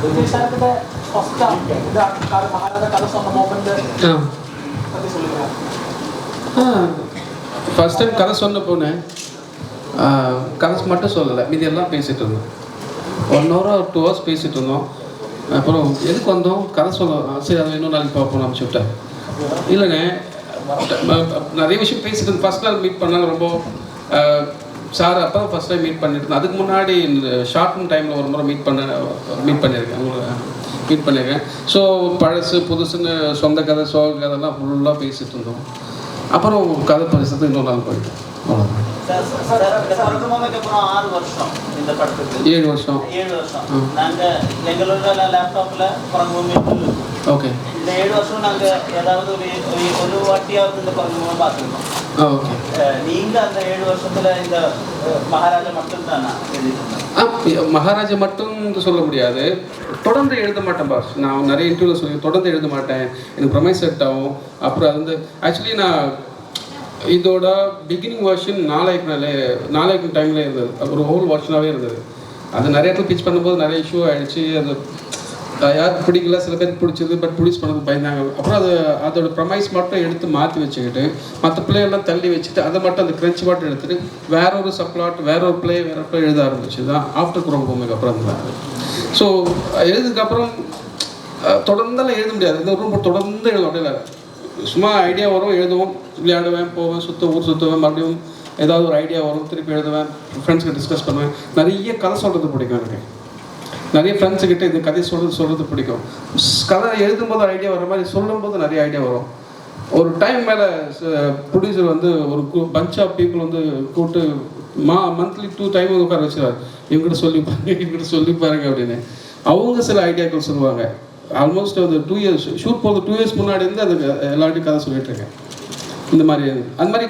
விஜயசாரத்துல first இந்த கதை மகாராஜா கதை சொன்ன மோமெண்ட் ஆ பத்தி சொல்லுங்க ஆ ஃபஸ்ட் டைம் கதை சொன்ன போனேன் கதை மட்டும் சொல்லலை மீதி எல்லாம் பேசிகிட்டு இருந்தோம் ஒன் ஹவர் டூ ஹவர்ஸ் பேசிகிட்டு இருந்தோம் அப்புறம் எதுக்கு வந்தோம் கதை சொல்ல சரி அதை இன்னும் நாளைக்கு பார்ப்போம் அனுப்பிச்சு விட்டேன் இல்லைண்ணே நிறைய விஷயம் பேசிட்டு ஃபஸ்ட் நாள் மீட் பண்ணாங்க ரொம்ப சார் அப்போ ஃபஸ்ட் டைம் மீட் பண்ணியிருந்தேன். அதுக்கு முன்னாடி ஷார்ட் டைமில் ஒரு முறை மீட் பண்ண மீட் பண்ணியிருக்கேன். உங்களை மீட் பண்ணியிருக்கேன். ஸோ பழசு புதுசுன்னு சொந்த கதை சோக கதைலாம் ஃபுல்லாக பேசிட்டு இருந்தோம். அப்புறம் கதை பரிசத்து இன்னொரு நாள் போயிட்டோம் ஆறு வருஷம் இந்த ஏழு வருஷம். ஏழு வருஷம் எங்களோட ஓகே இந்த ஏழு வருஷம் நாங்கள் ஏதாவது ஒரு ஒரு- வாட்டியாவது இந்த பிறந்தபூமி பார்த்துருக்கோம். மகாராஜா மகாராஜா மட்டும் சொல்ல முடியாது. தொடர்ந்து எழுத மாட்டேன் பாஸ் நான் நிறைய இன்டர்வியூவில் சொல்லி தொடர்ந்து எழுத மாட்டேன். எனக்கு ப்ரொமைஸ் செட் ஆகும். அப்புறம் அது வந்து ஆக்சுவலி நான் இதோட பிகினிங் வெர்ஷன் நாளைக்கு நாளே நாளைக்கு டைமில் இருந்தது. ஒரு ஹோல் வெர்ஷனாகவே இருந்தது. அது நிறைய இடத்துல பிச் பண்ணும்போது நிறைய இஷ்யூ ஆயிடுச்சு. அது யாருக்கு பிடிக்கல சில பேருக்கு பிடிச்சது பட் ப்ரொடியூஸ் பண்ணது பயந்தாங்க. அப்புறம் அது அதோட ப்ரமைஸ் மட்டும் எடுத்து மாற்றி வச்சுக்கிட்டு மற்ற பிள்ளையெல்லாம் தள்ளி வச்சுட்டு அதை மட்டும் அந்த கிரன்ச் மட்டும் எடுத்துட்டு வேற ஒரு சப்ளாட் வேற ஒரு பிளே வேற பிளே எழுத ஆரம்பிச்சு தான் ஆஃப்டர் குரோம் பூமிக்கு அப்புறம் தான் ஸோ எழுதுக்கப்புறம் தொடர்ந்தெல்லாம் எழுத முடியாது. இந்த ரொம்ப தொடர்ந்து எழுதும் அப்படியே சும்மா ஐடியா வரும் எழுதுவோம். விளையாடுவேன் போவேன் சுத்த ஊர் சுற்றுவேன் மறுபடியும் ஏதாவது ஒரு ஐடியா வரும் திருப்பி எழுதுவேன். ஃப்ரெண்ட்ஸ்க்கு டிஸ்கஸ் பண்ணுவேன். நிறைய கதை சொல்கிறது பிடிக்கும் எனக்கு. நிறைய ஃப்ரெண்ட்ஸு கிட்ட இந்த கதை சொல்கிறது சொல்கிறது பிடிக்கும். கதை எழுதும்போது ஒரு ஐடியா வர மாதிரி சொல்லும்போது நிறைய ஐடியா வரும். ஒரு டைம் மேலே ப்ரொடியூசர் வந்து ஒரு பஞ்ச் ஆஃப் பீப்புள் வந்து கூப்பிட்டு மா மந்த்லி டூ டைம் உட்கார வச்சுருவார் இவங்ககிட்ட சொல்லி பாருங்க இவங்ககிட்ட சொல்லி பாருங்க அப்படின்னு. அவங்க சில ஐடியாக்கள் சொல்லுவாங்க. ஆல்மோஸ்ட் அந்த டூ இயர்ஸ் ஷூட் போகிறது டூ இயர்ஸ் முன்னாடி இருந்து அது எல்லார்ட்டையும் கதை சொல்லிட்டு இருக்கேன். இந்த மாதிரி அந்த மாதிரி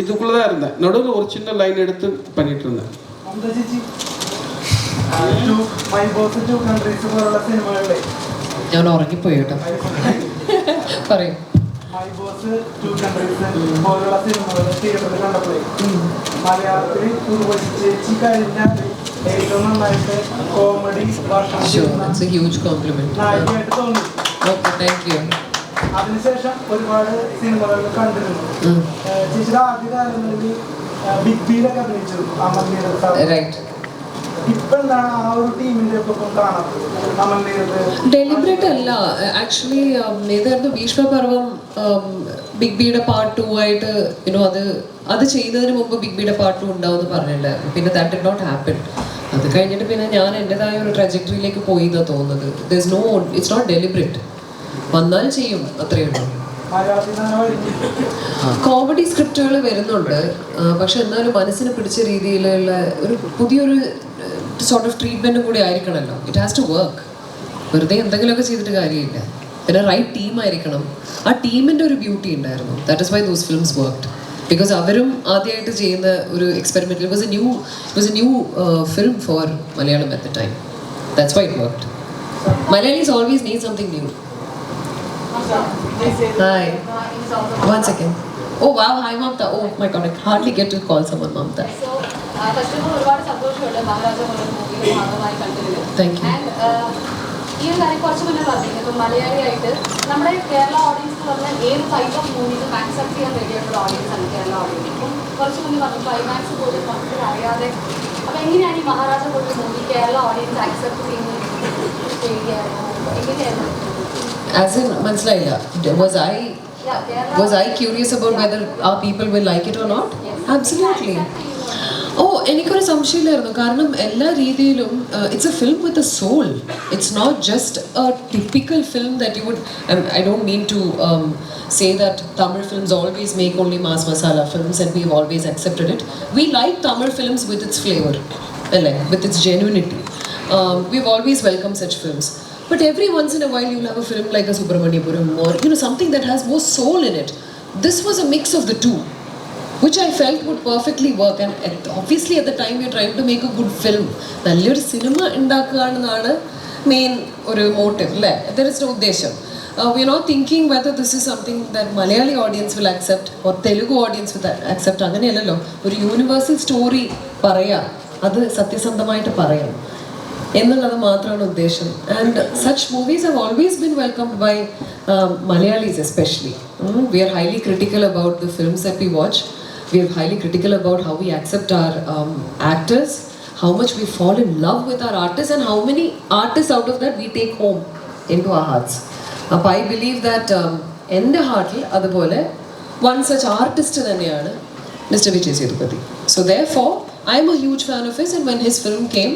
இதுக்குள்ளே தான் இருந்தேன். நடுவில் ஒரு சின்ன லைன் எடுத்து பண்ணிட்டு இருந்தேன். ഞാൻ ഉറങ്ങിപ്പോയി കേട്ടോ. പറയും. ഹ്യൂജ് കോംപ്ലിമെന്റ് താങ്ക് യു അതിനുശേഷം ഒരുപാട് സിനിമകൾ കണ്ടിരുന്നു. ചേച്ചിയുടെ ആദ്യ കാലങ്ങളിൽ ബിഗ് ബിയിലൊക്കെ അഭിനയിച്ചിരുന്നു. അമർ ഡെലിബറേറ്റ് അല്ല. ആക്ച്വലി ഏതായിരുന്നു ഭീഷ്മപർവം ബിഗ് ബിയുടെ പാർട്ട് ടു ആയിട്ട് യുനോ അത് അത് ചെയ്യുന്നതിന് മുമ്പ് ബിഗ് ബിയുടെ പാർട്ട് ടു ഉണ്ടാവുമെന്ന് പറഞ്ഞിട്ടുണ്ടായിരുന്നു. പിന്നെ ദാറ്റ് ഡിഡ് നോട്ട് ഹാപ്പൻ അത് കഴിഞ്ഞിട്ട് പിന്നെ ഞാൻ എന്റെതായ ഒരു ട്രജക്ടറിയിലേക്ക് പോയി എന്നാണ് തോന്നുന്നത്. There no it's not deliberate വന്നാൽ ചെയ്യും അത്രയേ ഉള്ളൂ. കോമഡി സ്ക്രിപ്റ്റുകൾ വരുന്നുണ്ട്. പക്ഷെ എന്നാലും മനസ്സിന് പിടിച്ച രീതിയിലുള്ള ഒരു പുതിയൊരു സോർട്ട് ഓഫ് ട്രീറ്റ്മെന്റും കൂടി ആയിരിക്കണമല്ലോ ഇറ്റ് ഹാസ് ടു വർക്ക് വെറുതെ എന്തെങ്കിലുമൊക്കെ ചെയ്തിട്ട് കാര്യമില്ല. പിന്നെ റൈറ്റ് ടീം ആയിരിക്കണം. ആ ടീമിന്റെ ഒരു ബ്യൂട്ടി ഉണ്ടായിരുന്നു. That is why those films worked because അവരും ആദ്യമായിട്ട് ചെയ്യുന്ന ഒരു experiment was a new was a new film for Malayalam at the time that's why it worked Malayalis always need something new hi One second. Oh wow, hi Mamta. Oh my god, I hardly get to call someone Mamta. So first of all ഒരുപാട് സന്തോഷമുണ്ട് മഹാരാജ പോലെ മൂവിയുടെ ഭാഗമായി കണ്ടതിൽ Thank you. And ഈ ഒരു കാര്യം കുറച്ച് മുന്നേ പറഞ്ഞു ഇപ്പം മലയാളിയായിട്ട് നമ്മുടെ കേരള ഓഡിയൻസ് എന്ന് പറഞ്ഞാൽ ഏത് ടൈപ്പ് ഓഫ് മൂവീസും ആക്സെപ്റ്റ് ചെയ്യാൻ റെഡിയായിട്ടുള്ള ഓഡിയൻസ് ആണ് കേരള ഓഡിയൻസ് ഇപ്പം കുറച്ച് മുന്നേ പറഞ്ഞു ക്ലൈമാക്സ് പോലും നമുക്ക് അറിയാതെ അപ്പം എങ്ങനെയാണ് ഈ മഹാരാജ പോലൊരു മൂവി കേരള ഓഡിയൻസ് ആക്സെപ്റ്റ് ചെയ്യുന്നത് ചെയ്യുകയായിരുന്നു എങ്ങനെയായിരുന്നു As in, മനസ്സിലായില്ല. Was I Yeah, Kerala was I curious about whether our people will like it or not? Yes. Absolutely. Accept ചെയ്യുന്നുണ്ടോ? ഓ എനിക്കൊരു സംശയമില്ലായിരുന്നു കാരണം എല്ലാ രീതിയിലും it's a film with a soul it's not just a typical film that you would I don't mean to say that Tamil films always make only mass masala films and we always accepted it we like Tamil films with its flavour അല്ലേ with its genuinity we always welcome such films But every once in a while, you'll have a film like a Subramaniapuram or you know something that has more soul in it. This was a mix of the two, Which I felt would perfectly work and obviously at the time you try to make a good film നല്ലൊരു സിനിമ ഉണ്ടാക്കുക എന്നാണ് main ഒരു motive അല്ലേ there is ഉദ്ദേശം. We are not thinking whether this is something that Malayali audience will accept or Telugu audience will accept അങ്ങനെയല്ലല്ലോ. ഒരു universal story പറയാം. അത് സത്യസന്ധമായിട്ട് പറയാം. എന്നുള്ളത് മാത്രമാണ് ഉദ്ദേശം. And such movies have always been welcomed by Malayalis especially we are highly critical about the films that we watch we are highly critical about how we accept our um, actors, how much we fall in love with our artists, and how many artists out of that we take home into our hearts. അപ്പോൾ I believe that എൻ്റെ ഹാർട്ടിൽ അതുപോലെ one such artist തന്നെയാണ് mister Vijay Sethupathi so therefore I am a huge fan of his and when his film came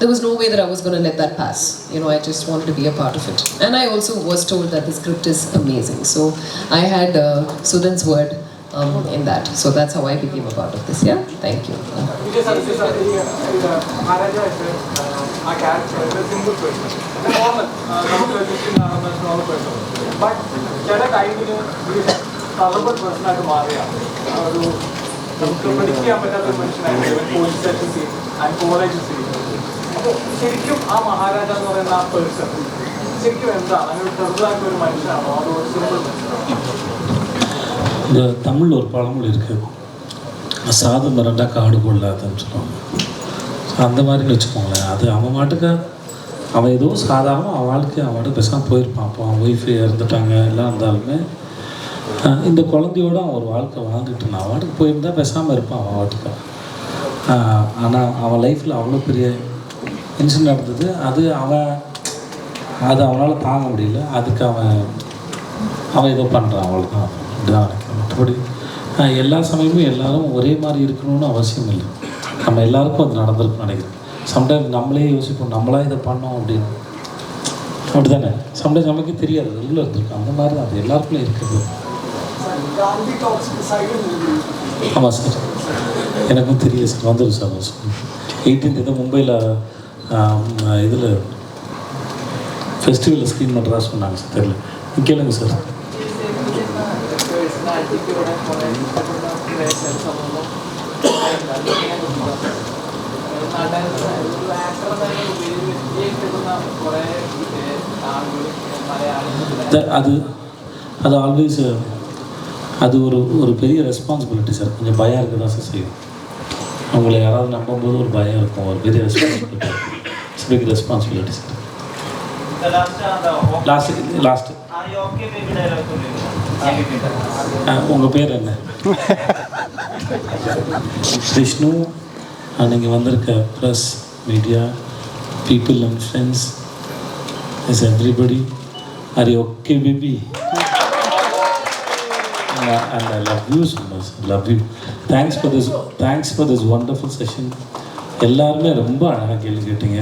there was no way that I was going to let that pass. You know, I just wanted to be a part of it. And I also was told that the script is amazing. So I had uh, Sudhan's word um, in that. So that's how I became a part of this. Yeah, thank you. Vijay sir Vijay sir ഈ ഇത് മഹാരാജായിട്ട് ആ character simple person normal നമുക്ക് ചുറ്റും കാണുന്ന normal person but ചില ടൈമിൽ ഒരു server പേഴ്സണായിട്ട് മാറിയ ആ ഒരു നമുക്ക് predict ചെയ്യാൻ പറ്റാത്ത ഒരു മനുഷ്യനായിട്ട് police station scene and college scene അപ്പോൾ ശരിക്കും ആ മഹാരാജ എന്ന് പറയുന്ന ആ പേഴ്സൺ ശരിക്കും എന്താണ് അങ്ങനെ ഒരു ചെറുതായിട്ട് ഒരു മനുഷ്യനാണോ അതോ ഒരു സിമ്പിൾ മനുഷ്യനാണോ இந்த தமிழில் ஒரு பழமொழி இருக்குது சாது மிரண்டா காடு கொள்ளாதுன்னு சொல்லுவாங்க. அந்த மாதிரின்னு வச்சுக்கோங்களேன். அது அவன் மாட்டுக்கு அவன் ஏதோ சாதாரணம் அவன் வாழ்க்கை அவன் பேசாமல் போயிருப்பான். அப்போ அவன் ஒய்ஃபு இறந்துட்டாங்க எல்லாம் இருந்தாலுமே இந்த குழந்தையோட அவன் ஒரு வாழ்க்கை வாழ்ந்துட்டு இருந்தான். அவன் வாட்டுக்கு போயிருந்தா பேசாமல் இருப்பான் அவன் வாட்டுக்கு ஆனால் அவன் லைஃப்பில் அவ்வளோ பெரிய இன்சிடென்ட் நடந்தது. அது அவன் அது அவனால் தாங்க முடியல. அதுக்கு அவன் அவன் ஏதோ பண்ணுறான் அவ்வளோதான் இதுதான் மற்றபடி எல்லா சமயமும் எல்லாரும் ஒரே மாதிரி இருக்கணும்னு அவசியம் இல்லை. நம்ம எல்லாருக்கும் அது நடந்திருக்கும் நினைக்கிறேன். சம்டைம் நம்மளே யோசிப்போம் நம்மளாக இதை பண்ணோம் அப்படின்னு. அப்படி தானே சம்டைம்ஸ் நமக்கு தெரியாது உள்ளே இருந்திருக்கும். அந்த மாதிரி தான் அது எல்லாருக்குள்ளே இருக்குது. ஆமாம் சார். எனக்கும் தெரியல சார். வந்துடும் சார் எயிட்டீன்த் இது மும்பையில் இதில் ஃபெஸ்டிவலில் ஸ்க்ரீன் பண்ணுறதா சொன்னாங்க சார். தெரியல. கேளுங்க சார். പേഴ്സണാലിറ്റിക്കൂടെ കുറേ ഇഷ്ടപ്പെടുന്ന ക്രിയേഷൻസ് ഒന്നും ഒരു ആക്ടറെ തന്നെ ഉപയോഗിച്ച് ഇഷ്ടപ്പെടുന്ന കുറേ ആളുകൾ മലയാളികൾ த- அது அது ஆல்வேஸ் அது ஒரு ஒரு பெரிய ரெஸ்பான்சிபிலிட்டி சார் கொஞ்சம் பயம் இருக்க தான் சார் செய்யும் அவங்கள யாராவது நம்பும்போது ஒரு பயம் இருக்கும் ஒரு பெரிய responsibility it's big responsibility sir last last last உங்கள் பேர் என்ன விஷ்ணு நீங்கள் வந்திருக்க press media people and friends is everybody are you okay baby and I love you so much. Love you. Thanks for this. Thanks for this wonderful session. எல்லாருமே ரொம்ப அழகாக கேள்வி கேட்டீங்க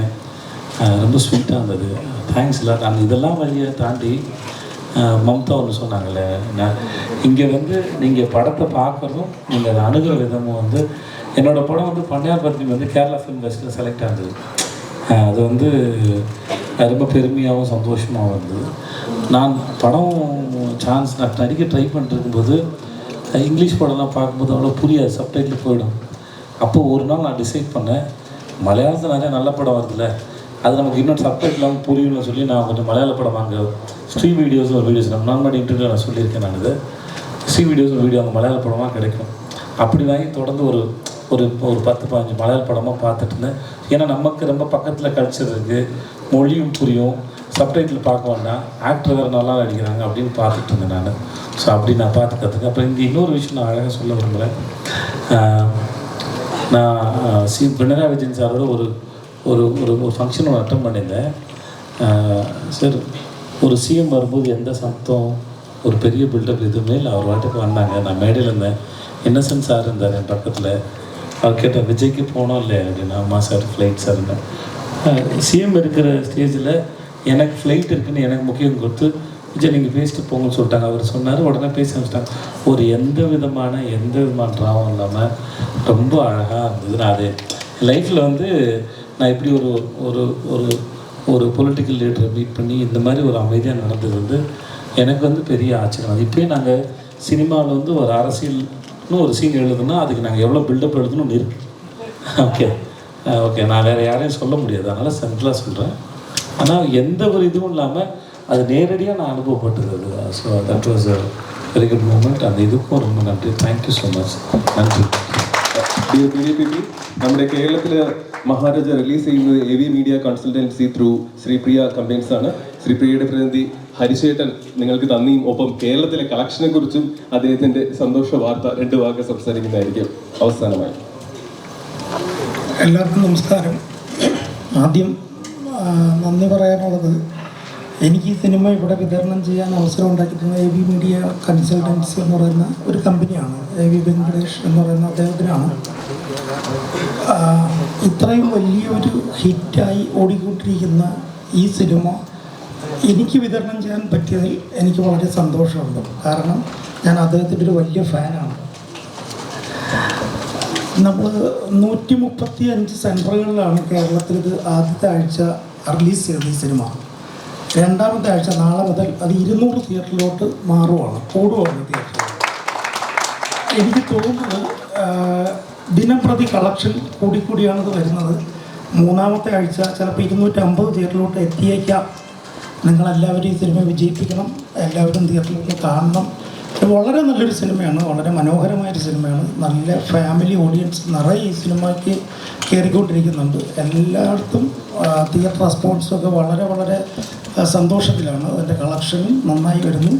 ரொம்ப ஸ்வீட்டாக இருந்தது தேங்க்ஸ் இல்லை அந்த இதெல்லாம் வழியை தாண்டி மம்தா ஒன்று சொன்னாங்களே நான் இங்கே வந்து நீங்கள் படத்தை பார்க்குறதும் நீங்கள் அதை அணுகிற விதமும் வந்து என்னோடய படம் வந்து பண்ணையார் பத்னி வந்து கேரளா ஃபிலிம் ஃபெஸ்டில் செலக்ட் ஆனது. அது வந்து ரொம்ப பெருமையாகவும் சந்தோஷமாகவும் இருந்தது. நான் படம் சான்ஸ் நான் நடிக்க ட்ரை பண்ணிருக்கும்போது இங்கிலீஷ் படம்லாம் பார்க்கும்போது அவ்வளோ புரியாது சப்டைட்டில் போயிடும். அப்போது ஒரு நாள் நான் டிசைட் பண்ணேன் மலையாளத்தில் நிறையா நல்ல படம் வருதுல்ல அது நமக்கு இன்னும் இல்லாமல் புரியும்னு சொல்லி நான் கொஞ்சம் மலையாள படம் வாங்க ஸ்ட்ரீம் வீடியோஸ் ஒரு வீடியோஸ் நான் முன்னாடி இன்டர்வியூ நான் சொல்லியிருக்கேன் நான் இது. ஸ்ட்ரீம் வீடியோஸ் ஒரு வீடியோ அந்த மலையாள படமாக கிடைக்கும். அப்படி வாங்கி தொடர்ந்து ஒரு ஒரு ஒரு பத்து பதினஞ்சு மலையாள படமாக பார்த்துட்டு இருந்தேன். ஏன்னா நமக்கு ரொம்ப பக்கத்தில் கல்ச்சர் இருக்குது மொழியும் புரியும். சப்டைட்டில் பார்க்க வேண்டாம். ஆக்டர் வேறு நல்லா நடிக்கிறாங்க அப்படின்னு பார்த்துட்டு இருந்தேன் நான். ஸோ அப்படி நான் பார்த்து கற்றுக்க அப்புறம் இங்கே இன்னொரு விஷயம் நான் அழகாக சொல்ல விரும்புகிறேன் நான் சி பினராயி விஜயன் சாரோட ஒரு ஒரு ஒரு ஒரு ஃபங்க்ஷன் ஒன்று அட்டன் பண்ணியிருந்தேன். சார் ஒரு சிஎம் வரும்போது எந்த சத்தம் ஒரு பெரிய பில்டப் எதுவுமே இல்லை. அவர் வாட்டுக்கு வந்தாங்க. நான் மேடையில் இருந்தேன். இன்னசென்ட் சார் இருந்தார் என் பக்கத்தில். அவர் கேட்டால் விஜய்க்கு போனோம் இல்லையா? அப்படின்னு. ஆமாம் சார் ஃப்ளைட் சார் சிஎம் இருக்கிற ஸ்டேஜில் எனக்கு ஃப்ளைட் இருக்குன்னு எனக்கு முக்கியம் கொடுத்து விஜய் நீங்கள் பேசிட்டு போங்கன்னு சொல்லிட்டாங்க. அவர் சொன்னார் உடனே பேச ஆரம்பிச்சிட்டாங்க. ஒரு எந்த விதமான எந்த விதமான ட்ராவும் இல்லாமல் ரொம்ப அழகாக இருந்தது. நான் அது லைஃப்பில் வந்து நான் எப்படி ஒரு ஒரு ஒரு ஒரு பொலிட்டிக்கல் லீடரை மீட் பண்ணி இந்த மாதிரி ஒரு அமைதியாக நடந்தது வந்து எனக்கு வந்து பெரிய ஆச்சரியம். அது நாங்கள் சினிமாவில் வந்து ஒரு அரசியல்னு ஒரு சீன் எழுதுனா அதுக்கு நாங்கள் எவ்வளோ பில்டப் எழுதணும்னு இருக்கு. ஓகே ஓகே நான் வேறு யாரையும் சொல்ல முடியாது. அதனால் சென்ட்ரலாக சொல்கிறேன் ஆனால் எந்த ஒரு இதுவும் இல்லாமல் அது நேரடியாக நான் அனுபவப்பட்டது அது. So that was a very good moment அந்த இதுக்கும் ரொம்ப நன்றி. தேங்க்யூ ஸோ மச் நன்றி. ഡിയർ ജെ പി പി നമ്മുടെ കേരളത്തിൽ മഹാരാജ റിലീസ് ചെയ്യുന്നത് A V media consultancy through Sripriya combines ആണ്. ശ്രീപ്രിയയുടെ പ്രതിനിധി ഹരിശേട്ടൻ നിങ്ങൾക്ക് തന്നിയും ഒപ്പം കേരളത്തിലെ കളക്ഷനെ കുറിച്ചും അദ്ദേഹത്തിന്റെ സന്തോഷ വാർത്ത രണ്ട് വാക്ക് സംസാരിക്കുന്നതായിരിക്കും അവസാനമായി. എല്ലാവർക്കും നമസ്കാരം. ആദ്യം നന്ദി പറയാനുള്ളത് എനിക്ക് ഈ സിനിമ ഇവിടെ വിതരണം ചെയ്യാൻ അവസരം ഉണ്ടാക്കിയിട്ടുള്ള എ വി മീഡിയ കൺസൾട്ടൻസി എന്ന് പറയുന്ന ഒരു കമ്പനിയാണ് എ വി വെങ്കടേഷ് എന്ന് പറയുന്ന അദ്ദേഹത്തിനാണ്. ഇത്രയും വലിയൊരു ഹിറ്റായി ഓടിക്കൊണ്ടിരിക്കുന്ന ഈ സിനിമ എനിക്ക് വിതരണം ചെയ്യാൻ പറ്റിയതിൽ എനിക്ക് വളരെ സന്തോഷമുണ്ട്. കാരണം ഞാൻ അദ്ദേഹത്തിന്റെ ഒരു വലിയ ഫാനാണ്. നമ്മൾ നൂറ്റി മുപ്പത്തി അഞ്ച് സെന്ററുകളിലാണ് കേരളത്തിൽ ഇത് ആദ്യത്തെ ആഴ്ച റിലീസ് ചെയ്തത് ഈ സിനിമ. രണ്ടാമത്തെ ആഴ്ച നാളെ മുതൽ അത് ഇരുന്നൂറ് തിയേറ്ററിലോട്ട് മാറുവാണ് കൂടുവാണ് തിയേറ്റർ എനിക്ക് തോന്നുന്നത് ദിനംപ്രതി കളക്ഷൻ കൂടിക്കൂടിയാണ് ഇത് വരുന്നത്. മൂന്നാമത്തെ ആഴ്ച ചിലപ്പോൾ ഇരുന്നൂറ്റമ്പത് തിയേറ്ററിലോട്ട് എത്തിയേക്കാം. നിങ്ങളെല്ലാവരും ഈ സിനിമ വിജയിപ്പിക്കണം എല്ലാവരും തിയേറ്ററിലേക്ക് കാണണം. വളരെ നല്ലൊരു സിനിമയാണ് വളരെ മനോഹരമായൊരു സിനിമയാണ്. നല്ല ഫാമിലി ഓഡിയൻസ് നിറയെ ഈ സിനിമയ്ക്ക് കയറിക്കൊണ്ടിരിക്കുന്നുണ്ട്. എല്ലായിടത്തും തിയേറ്റർ റെസ്പോൺസൊക്കെ വളരെ വളരെ സന്തോഷത്തിലാണ്. അതിന്റെ കളക്ഷനും നന്നായി വരുന്നു.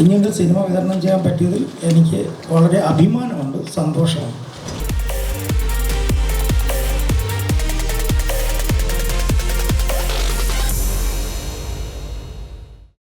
ഇങ്ങനൊരു സിനിമ വിതരണം ചെയ്യാൻ പറ്റിയതിൽ എനിക്ക് വളരെ അഭിമാനമുണ്ട് സന്തോഷമുണ്ട്.